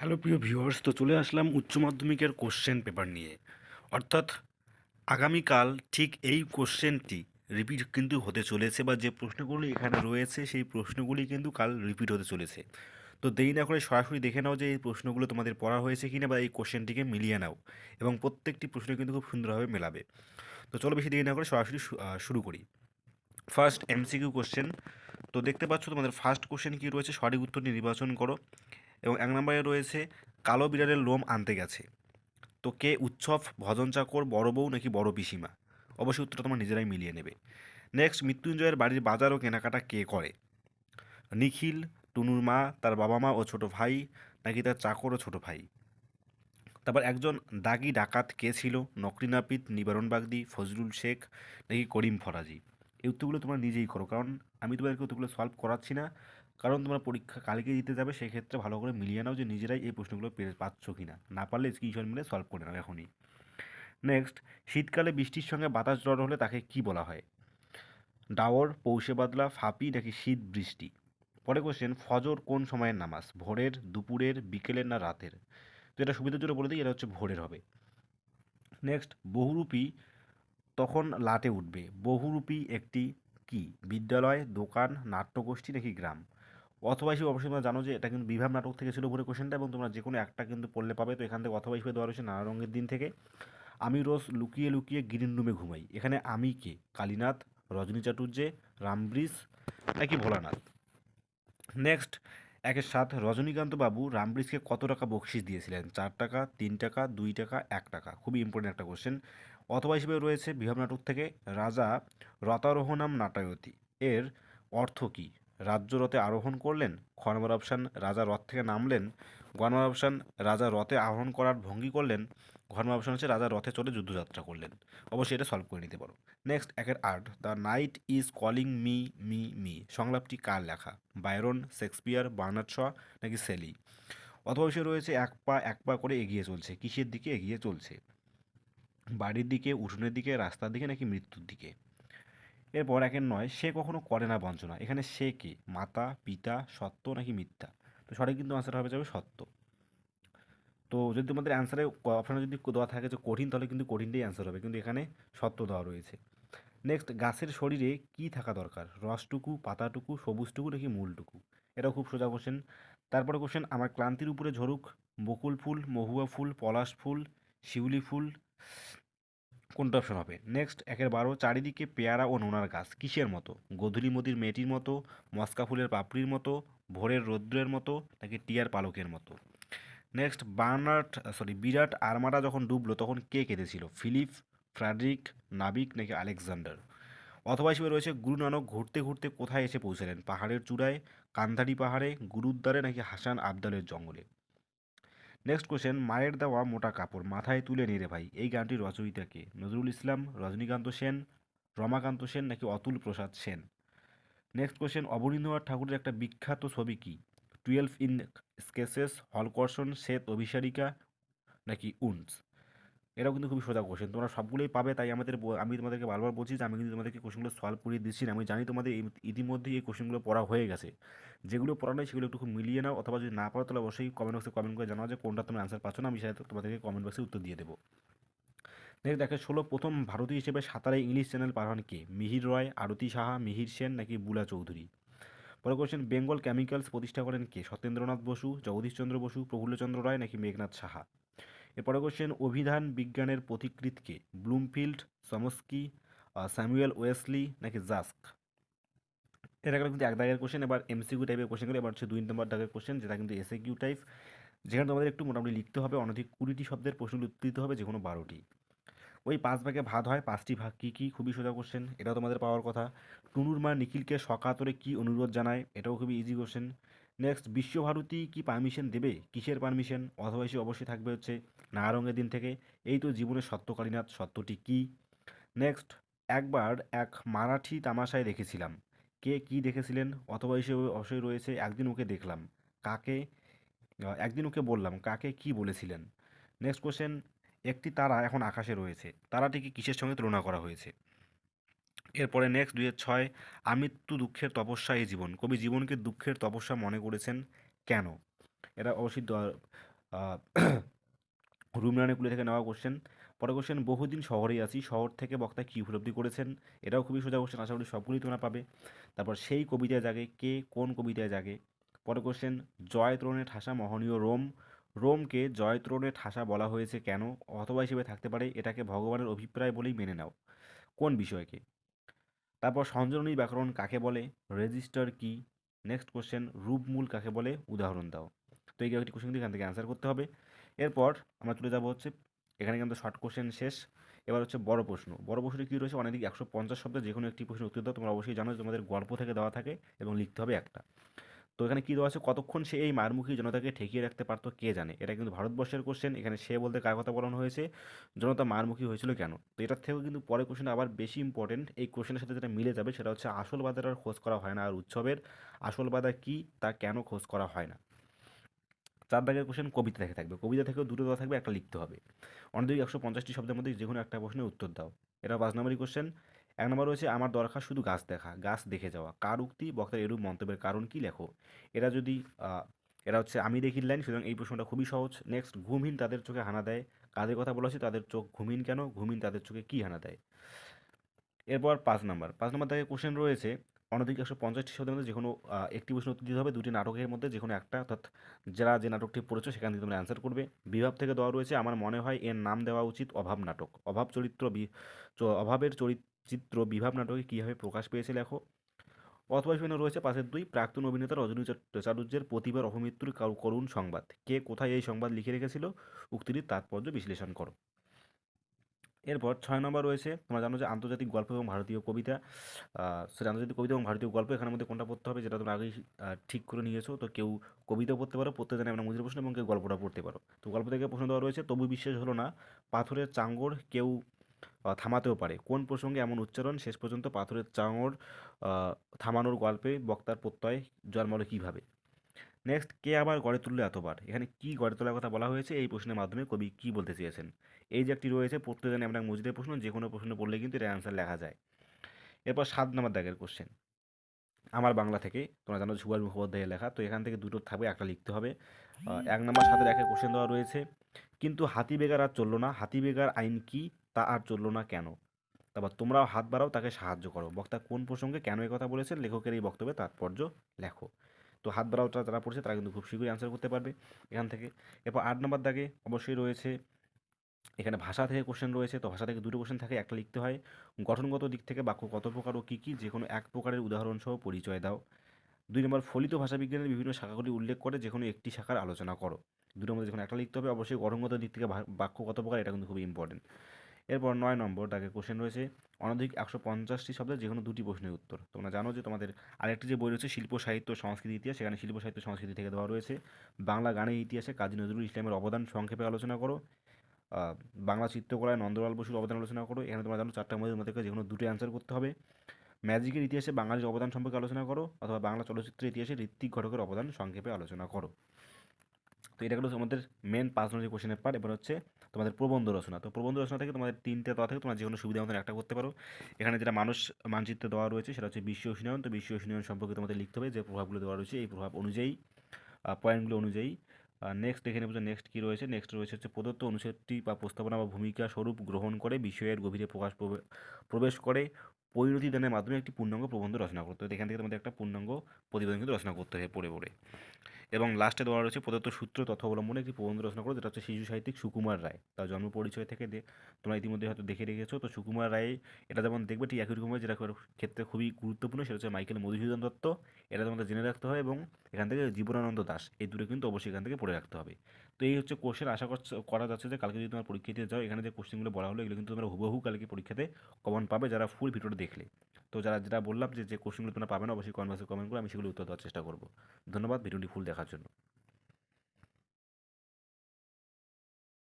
Hello প্রিয় viewers, তো চলে আসলাম উচ্চ মাধ্যমিকের কোশ্চেন পেপার নিয়ে। অর্থাৎ আগামীকাল ঠিক এই কোশ্চেনটি রিপিট কিন্তু হতে চলেছে বা যে প্রশ্নগুলি এখানে রয়েছে সেই প্রশ্নগুলি কিন্তু কাল রিপিট হতে চলেছে। তো দেরি না করে সরাসরি দেখে নাও যে এই প্রশ্নগুলো তোমাদের পড়া হয়েছে কিনা বা এই কোশ্চেনটিকে মিলিয়ে নাও এবং প্রত্যেকটি প্রশ্ন কিন্তু খুব সুন্দরভাবে মেলাবে। তো চলো বেশি দেরি না করে সরাসরি শুরু করি। ফার্স্ট এমসিকিউ কোশ্চেন তো দেখতে পাচ্ছ তোমাদের ফার্স্ট কোশ্চেন কী রয়েছে সঠিক উত্তরটি নির্বাচন করো। এবং এক নম্বরে রয়েছে, কালো বিড়ালের লোম আনতে গেছে। তো কে উৎসব, ভজন চাকর, বড় বউ নাকি বড় পিসিমা? অবশ্যই উত্তরটা তোমরা নিজেরাই মিলিয়ে নেবে। নেক্সট মৃত্যুঞ্জয়ের বাড়ির বাজার ও কেনাকাটা কে করে? নিখিল, টুনুর মা, তার বাবা মা ও ছোট ভাই, নাকি তার চাকর ও ছোট ভাই? তারপর একজন দাগি ডাকাত কে ছিল? নকরিনাপিত নিবারণ বাগদি, ফজলুল শেখ, নাকি করিম ফরাজি? এই উত্তরগুলো তোমরা নিজেই করো, কারণ আমি তোমাদেরকে উত্তরগুলো সলভ করাচ্ছি না। কারণ তোমরা পরীক্ষা কালকে দিতে যাবে, সেক্ষেত্রে ভালো করে মিলিয়ে নাও যে নিজেরাই এই প্রশ্নগুলো পেরে পাচ্ছ কি না না পারলে স্ক্রিনশট মিলে সলভ করে নাও এখনই। নেক্সট শীতকালে বৃষ্টির সঙ্গে বাতাস জ্বর হলে তাকে কি বলা হয়? ডাওর পৌষে বাদলা, ফাঁপি নাকি শীত বৃষ্টি? পরে কোশ্চেন ফজর কোন সময়ের নামাজ? ভোরের, দুপুরের, বিকেলের না রাতের? তো এটা সুবিধার জন্য বলে দিই, এটা হচ্ছে ভোরের হবে। নেক্সট বহুরূপী তখন লাটে উঠবে। বহুরূপী একটি কি? বিদ্যালয়, দোকান, নাট্যগোষ্ঠী নাকি গ্রাম? অথবা হিসেবে অবশ্যই তোমরা জানো যে এটা কিন্তু বিভাগ নাটক থেকে ছিল উপরে কোশ্চেনটা এবং তোমরা যে কোনো একটা কিন্তু পড়লে পাবে। তো এখান থেকে অথবা হিসেবে দেওয়া রয়েছে নানা রঙের দিন থেকে। আমি রোজ লুকিয়ে লুকিয়ে গ্রিন রুমে ঘুমাই। এখানে আমি কে? কালীনাথ, রজনী চাটুর্যে রামব্রিজ নাকি ভোলানাথ? নেক্সট একের সাত রজনীকান্ত বাবু রামব্রিজকে কত টাকা বকশিস দিয়েছিলেন? চার টাকা, তিন টাকা, দুই টাকা, এক টাকা? খুবই ইম্পর্টেন্ট একটা কোশ্চেন অথবা হিসেবে রয়েছে বিভাব নাটক থেকে রাজা রতারোহণাম নাটায়তী এর অর্থ কী? রাজ্য রথে আরোহণ করলেন খ নম্বর অপশান রাজা রথ থেকে নামলেন গ অপশান রাজা রথে আরোহণ করার ভঙ্গি করলেন ঘ নম্বর অপশান হচ্ছে রাজা রথে চড়ে যুদ্ধযাত্রা করলেন। অবশ্যই এটা সলভ করে নিতে পারো। নেক্সট একের art the night is calling me me me সংলাপটি কার লেখা? বায়রন শেক্সপিয়ার বার্নার্ড শ নাকি সেলি অথবা বিষয় রয়েছে এক পা এক পা করে এগিয়ে চলছে, কিসের দিকে এগিয়ে চলছে? বাড়ির দিকে, উঠোনের দিকে, রাস্তার দিকে নাকি মৃত্যুর দিকে? এরপর একের নয়, সে কখনো করে না বঞ্চনা। এখানে সে কে? মাতা, পিতা, সত্য নাকি মিথ্যা? তো সঠিক কিন্তু আনসার হবে যাবে সত্য। তো যদি তোমাদের অ্যান্সারে অপশানে যদি দেওয়া থাকে যে কঠিন, তাহলে কিন্তু কঠিনটাই অ্যান্সার হবে। কিন্তু এখানে সত্য দেওয়া রয়েছে। নেক্সট গাছের শরীরে কি থাকা দরকার? রসটুকু, পাতাটুকু, সবুজটুকু নাকি মূলটুকু? এটাও খুব সোজা কোশ্চেন তারপরে কোশ্চেন আমার ক্লান্তির উপরে ঝরুক, বকুল ফুল, মহুয়া ফুল, পলাশ ফুল, শিউলি ফুল কোনটা অপশন হবে? নেক্সট একের বারো, চারিদিকে পেয়ারা ও নোনার গাছ, কিসের মতো? গধূলি মতির মেয়েটির মতো, মস্কা ফুলের পাপড়ির মতো, ভোরের রৌদ্রের মতো, নাকি টিয়ার পালকের মতো? নেক্সট বার্নার্ড সরি বিরাট আর্মারা যখন ডুবলো, তখন কে কেঁদেছিল? ফিলিপ, ফ্রাডরিক, নাবিক, নাকি আলেকজান্ডার? অথবা হিসেবে রয়েছে গুরু নানক ঘুরতে ঘুরতে কোথায় এসে পৌঁছালেন? পাহাড়ের চূড়ায়, কান্ধারি পাহাড়ে, গুরুদ্বারে, নাকি হাসান আবদালের জঙ্গলে? নেক্সট কোশ্চেন মায়ের দেওয়া মোটা কাপড় মাথায় তুলে নিরে ভাই। এই গানটির রচয়িতা কে নজরুল ইসলাম, রজনীকান্ত সেন, রমাকান্ত সেন নাকি অতুল প্রসাদ সেন? নেক্সট কোশ্চেন অবনীন্দ্রনাথ ঠাকুরের একটা বিখ্যাত ছবি কি? টুয়েলভ ইন স্কেসেস হলকর্ষণ, শ্বেত অভিসারিকা নাকি উন্স? এটাও কিন্তু খুবই সোজা কোশ্চেন। তোমরা সবগুলোই পাবে, তাই আমাদের আমি তোমাদেরকে বারবার বলছি যে আমি কিন্তু তোমাদেরকে কোশ্চেনগুলো সলভ করিয়ে দিচ্ছি না। আমি জানি তোমাদের ইতিমধ্যেই এই কোশ্চেনগুলো পড়া হয়ে গেছে। যেগুলো পড়া নেই সেগুলো একটু খুব মিলিয়ে নাও, অথবা যদি না পারো তাহলে অবশ্যই কমেন্ট বক্সে কমেন্ট করে জানাও যে কোনটা তুমি অ্যান্সার পাচ্ছ না, আমি সেটা তোমাদেরকে কমেন্ট বক্সে উত্তর দিয়ে দেবো। নেক্সট দেখে, ষোলো, প্রথম ভারতীয় হিসেবে সাঁতারে ইংলিশ চ্যানেল পাঠান কে? মিহির রয়, আরতি সাহা, মিহির সেন নাকি বুলা চৌধুরী? পরে কোশ্চেন বেঙ্গল কেমিক্যালস প্রতিষ্ঠা করেন কে? সত্যেন্দ্রনাথ বসু জগদীশচন্দ্র বসু, প্রফুল্লচন্দ্র রায় নাকি মেঘনাথ সাহা? এরপরে কোশ্চেন অভিধান বিজ্ঞানের পথিকৃৎ কে? ব্লুমফিল্ড, সমস্কি স্যামুয়েল ওয়েসলি নাকি জাস্ক? এটা কিন্তু এক দাগের কোশ্চেন এবার এমসিকিউ টাইপের কোশ্চেনগুলো এবার হচ্ছে দুই নম্বর দাগের কোশ্চেন যেটা কিন্তু এসএ কিউ টাইপ যেখানে তোমাদের একটু মোটামুটি লিখতে হবে, অনধিক কুড়িটি শব্দের প্রশ্নগুলো উত্তর দিতে হবে যে কোনো বারোটি। ওই পাঁচ ভাগে ভাগ হয়, পাঁচটি ভাগ কী কী? খুবই সোজা কোশ্চেন এটাও তোমাদের পাওয়ার কথা। টুনুর মা নিখিলকে সকাতরে কী অনুরোধ জানায়? এটাও খুবই ইজি কোশ্চেন নেক্সট বিশ্বভারতী কি পারমিশন দেবে? কিসের পারমিশন অথবা এসে অবশ্যই থাকবে হচ্ছে নারঙ্গের দিন থেকে। এই তো জীবনের সত্যকালীনাথ সত্যটি কী? নেক্সট একবার এক মারাঠি তামাশায় দেখেছিলাম। কে কি দেখেছিলেন? অথবা হিসেবে অবশ্যই রয়েছে, একদিন ওকে দেখলাম। কাকে? একদিন ওকে বললাম, কাকে কি বলেছিলেন? নেক্সট কোশ্চেন একটি তারা এখন আকাশে রয়েছে। তারাটিকে কিসের সঙ্গে তুলনা করা হয়েছে? এরপরে নেক্সট দুই ছয় আমৃত্যু দুঃখের তপস্যা এই জীবন। কবি জীবনকে দুঃখের তপস্যা মনে করেছেন কেন? এটা অবশ্যই দেওয়া- রুমরানিকুলি থেকে নেওয়া কোশ্চেন পরে কোশ্চেন বহুদিন শহরেই আছি, শহর থেকে বক্তা কী উপলব্ধি করেছেন? এটাও খুবই সোজা কোশ্চেন আশা করি সবগুলোই তোমরা পাবে। তারপর, সেই কবিতায় জাগে, কে কোন কবিতায় জাগে? পরে কোশ্চেন জয়ত্রণে ঠাসা মহনীয় রোম। রোমকে জয়ত্রণে ঠাসা বলা হয়েছে কেন? অথবা হিসেবে থাকতে পারে, এটাকে ভগবানের অভিপ্রায় বলেই মেনে নাও। কোন বিষয়কে? তারপর সঞ্জননী ব্যাকরণ কাকে বলে? রেজিস্টার কি নেক্সট কোশ্চেন রূপমূল কাকে বলে? উদাহরণ দাও। তো এই একটি কোশ্চেন এখান থেকে অ্যান্সার করতে হবে। এরপর আমরা চলে যাব হচ্ছে, এখানে কিন্তু শর্ট কোশ্চেন শেষ। এবার হচ্ছে বড় প্রশ্ন। বড় প্রশ্নে কী রয়েছে? অনেক একশো পঞ্চাশ শব্দ যে কোনো একটি প্রশ্নের উত্তর দাও। তোমরা অবশ্যই জানো যে তোমাদের গল্প থেকে দেওয়া থাকে এবং লিখতে হবে একটা। তো এখানে কী দেওয়া আছে? কতক্ষণ সে এই মারমুখী জনতাকে ঠেকিয়ে রাখতে পারতো কে জানে? এটা কিন্তু ভারতবর্ষের কোশ্চেন এখানে সে বলতে কার কথা বলানো হয়েছে? জনতা মারমুখী হয়েছিল কেন? তো এটার থেকেও কিন্তু পরে কোশ্চেন আবার বেশি ইম্পর্টেন্ট এই কোশ্চেনের সাথে যেটা মিলে যাবে সেটা হচ্ছে আসল বাজার আর খোঁজ করা হয় না, আর উৎসবের আসল বাজার কী, তা কেন খোঁজ করা হয় না? চার দাগের কোশ্চেন কবিতা থেকে থাকবে। কবিতা থেকেও দুটো দেওয়া থাকবে, একটা লিখতে হবে। অনেক একশো পঞ্চাশটি শব্দের মধ্যে যে কোনো একটা প্রশ্নের উত্তর দাও। এটা পাঁচ নম্বরই কোশ্চেন এক নম্বর রয়েছে, আমার দরকার শুধু গাছ দেখা, গাছ দেখে যাওয়া। কার উক্তি? বক্তার এরূপ মন্তব্যের কারণ কি? লেখো। এরা যদি এরা হচ্ছে, আমি দেখি লাইন সুতরাং এই প্রশ্নটা খুবই সহজ। নেক্সট ঘুমহীন তাদের চোখে হানা দেয়। কাদের কথা বলা হচ্ছে তাদের চোখ ঘুমহীন কেন? ঘুমহীন তাদের চোখে কী হানা দেয়? এরপর পাঁচ নম্বর। পাঁচ নম্বর থেকে কোশ্চেন রয়েছে, অনধিক একশো পঞ্চাশটি শব্দের মধ্যে যে কোনো একটি প্রশ্ন উত্তর দিতে হবে। দুটি নাটকের মধ্যে যে কোনো একটা, অর্থাৎ যারা যে নাটকটি পড়েছো, সেখান থেকে তোমরা অ্যান্সার করবে। বিভাব থেকে দেওয়া রয়েছে, আমার মনে হয় এর নাম দেওয়া উচিত অভাব নাটক। অভাব চরিত্র অভাবের চরিত্র বিভাব নাটকে কীভাবে প্রকাশ পেয়েছে লেখো? অথবা সেখানে রয়েছে পাশের দুই, প্রাক্তন অভিনেতা রজনী চট- চাটুর্যের প্রতিবার অপমৃত্যুর কারু- করুণ সংবাদ। কে কোথায় এই সংবাদ লিখে রেখেছিল? উক্তিটির তাৎপর্য বিশ্লেষণ করো। এরপর ছয় নম্বর রয়েছে, তোমরা জানো যে আন্তর্জাতিক গল্প এবং ভারতীয় কবিতা সেটা আন্তর্জাতিক কবিতা এবং ভারতীয় গল্প এখানের মধ্যে কোনটা পড়তে হবে যেটা তোমরা আগেই ঠিক করে নিয়েছো। তো কেউ কবিতা পড়তে পারো, পড়তে জানে আমরা মুদ্রা প্রশ্ন এবং কেউ গল্পটা পড়তে পারো। তো গল্প থেকে প্রশ্ন দেওয়া রয়েছে, তবু বিশ্বাস হলো না, পাথরের চাঙ্গর কেউ থামাতেও পারে। কোন প্রসঙ্গে এমন উচ্চারণ? শেষ পর্যন্ত পাথরের চাঙড় থামানোর গল্পে বক্তার প্রত্যয় জন্মালো কীভাবে? নেক্সট কে আবার গড়ে তুললো এতবার? এখানে কি গড়ে তোলার কথা বলা হয়েছে? এই প্রশ্নের মাধ্যমে কবি কি বলতে চেয়েছেন? এই যে একটি রয়েছে পড়তে জানি আমরা মসজিদের প্রশ্ন যে কোনো প্রশ্ন পড়লে কিন্তু এর অ্যান্সার লেখা যায়। এরপর সাত নম্বর দাগের কোশ্চেন আমার বাংলা থেকে, তোমরা জানো সুভাষ মুখোপাধ্যায়ের লেখা, তো এখান থেকে দুটো থাকবে একটা লিখতে হবে। এক নম্বর সাথে দেখে কোশ্চেন দেওয়া রয়েছে, কিন্তু হাতি বেগার আর চলল না। হাতি বেগার আইন কি? তা আর চলল না কেন? তারপর তোমরাও হাত বাড়াও, তাকে সাহায্য করো। বক্তা কোন প্রসঙ্গে কেন এই কথা বলেছেন? লেখকের এই বক্তব্যে তাৎপর্য লেখো। তো হাত বাড়াওটা যারা পড়ছে, তারা কিন্তু খুব শীঘ্রই অ্যান্সার করতে পারবে এখান থেকে। এরপর আট নম্বর দাগে অবশ্যই রয়েছে, এখানে ভাষা থেকে কোশ্চেন রয়েছে। তো ভাষা থেকে দুটো কোশ্চেন থাকে, একটা লিখতে হয়, গঠনগত দিক থেকে বাক্য কত প্রকার ও কী কী যে কোনো এক প্রকারের উদাহরণ সহ পরিচয় দাও। দুই নম্বর, ফলিত ভাষাবিজ্ঞানের বিভিন্ন শাখাগুলি উল্লেখ করে যে কোনো একটি শাখার আলোচনা করো। দুটোর মধ্যে যে কোনো একটা লিখতে হবে, অবশ্যই গঠনগত দিক থেকে বাক্য কত প্রকার, এটা কিন্তু খুবই ইম্পর্টেন্ট এরপর নয় নম্বর তাকে কোশ্চেন রয়েছে, অনধিক একশো পঞ্চাশটি শব্দের যে কোনো দুটি প্রশ্নের উত্তর। তোমরা জানো যে তোমাদের আরেকটি যে বই রয়েছে, শিল্প, সাহিত্য, সংস্কৃতি, ইতিহাস, সেখানে শিল্প, সাহিত্য, সংস্কৃতি থেকে দেওয়া রয়েছে। বাংলা গানের ইতিহাসে কাজী নজরুল ইসলামের অবদান সংক্ষেপে আলোচনা করো। বাংলা চিত্রকলায় নন্দলাল বসুর অবদান আলোচনা করো। এখানে তোমরা জানো চারটা মধ্যে মধ্যে যে কোনো দুটো অ্যান্সার করতে হবে। ম্যাজিকের ইতিহাসে বাঙালির অবদান সম্পর্কে আলোচনা করো, অথবা বাংলা চলচ্চিত্রের ইতিহাসে ঋত্বিক ঘটকের অবদান সংক্ষেপে আলোচনা করো। তো এটা গেলো আমাদের মেন পাঁচ নম্বর কোশ্চেনের পার্ট এবার হচ্ছে তোমাদের প্রবন্ধ রচনা। তো প্রবন্ধ রচনা থেকে তোমাদের তিনটে দেওয়া থেকে তোমরা যে কোনো সুবিধা মতন একটা করতে পারো। এখানে যেটা মানুষ মানচিত্রে দেওয়া রয়েছে সেটা হচ্ছে বিশ্ব উষ্ণায়ন। তো বিশ্ব উষ্ণায়ন সম্পর্কে তোমাদের লিখতে হবে যে প্রভাবগুলো দেওয়া রয়েছে, এই প্রভাব অনুযায়ী পয়েন্টগুলো অনুযায়ী। নেক্সট দেখে নেব যে নেক্সট কী রয়েছে। নেক্সট রয়েছে হচ্ছে প্রদত্ত অনুচ্ছেদটি বা প্রস্তাবনা বা ভূমিকা স্বরূপ গ্রহণ করে, বিষয়ের গভীরে প্রকাশ প্রবে- প্রবেশ করে পরিণতি দানের মাধ্যমে একটি পূর্ণাঙ্গ প্রবন্ধ রচনা করতে হবে। এখান থেকে তোমাদের একটা পূর্ণাঙ্গ প্রতিবেদন কিন্তু রচনা করতে হবে পড়ে পড়ে। এবং লাস্টে দেওয়া রয়েছে প্রদত্ত সূত্র তথ্য অবলম্বনে একটি প্রবন্ধ রচনা করো, যেটা হচ্ছে শিশু সাহিত্যিক সুকুমার রায়। তার জন্ম পরিচয় থেকে তোমরা ইতিমধ্যে হয়তো দেখে রেখেছো। তো সুকুমার রায় এটা যেমন দেখবে ঠিক একই রকমের যেটা ক্ষেত্রে খুবই গুরুত্বপূর্ণ, সেটা হচ্ছে মাইকেল মধুসূদন দত্ত। এটা তোমাদের জেনে রাখতে হয় এবং এখান থেকে জীবনানন্দ দাস। এই দুটো কিন্তু অবশ্যই এখান থেকে পড়ে রাখতে হবে। তো এই হচ্ছে কোশ্চেন আশা করা যাচ্ছে যে কালকে যদি তোমার পরীক্ষা দিতে যাও, এখানে যে কোশ্চেনগুলো বলা হলো, এগুলো কিন্তু তোমরা হুবহু কালকে পরীক্ষাতে কমন পাবে যারা ফুল ভিডিওটা দেখলে। তো যারা যেটা বললাম যে যে কোশ্চেনগুলো তোমরা পাবে না, অবশ্যই কনভার্সে কমেন্ট করে আমি সেগুলো উত্তর দেওয়ার চেষ্টা করব। ধন্যবাদ, ভিডিওটি ফুল দেখার জন্য।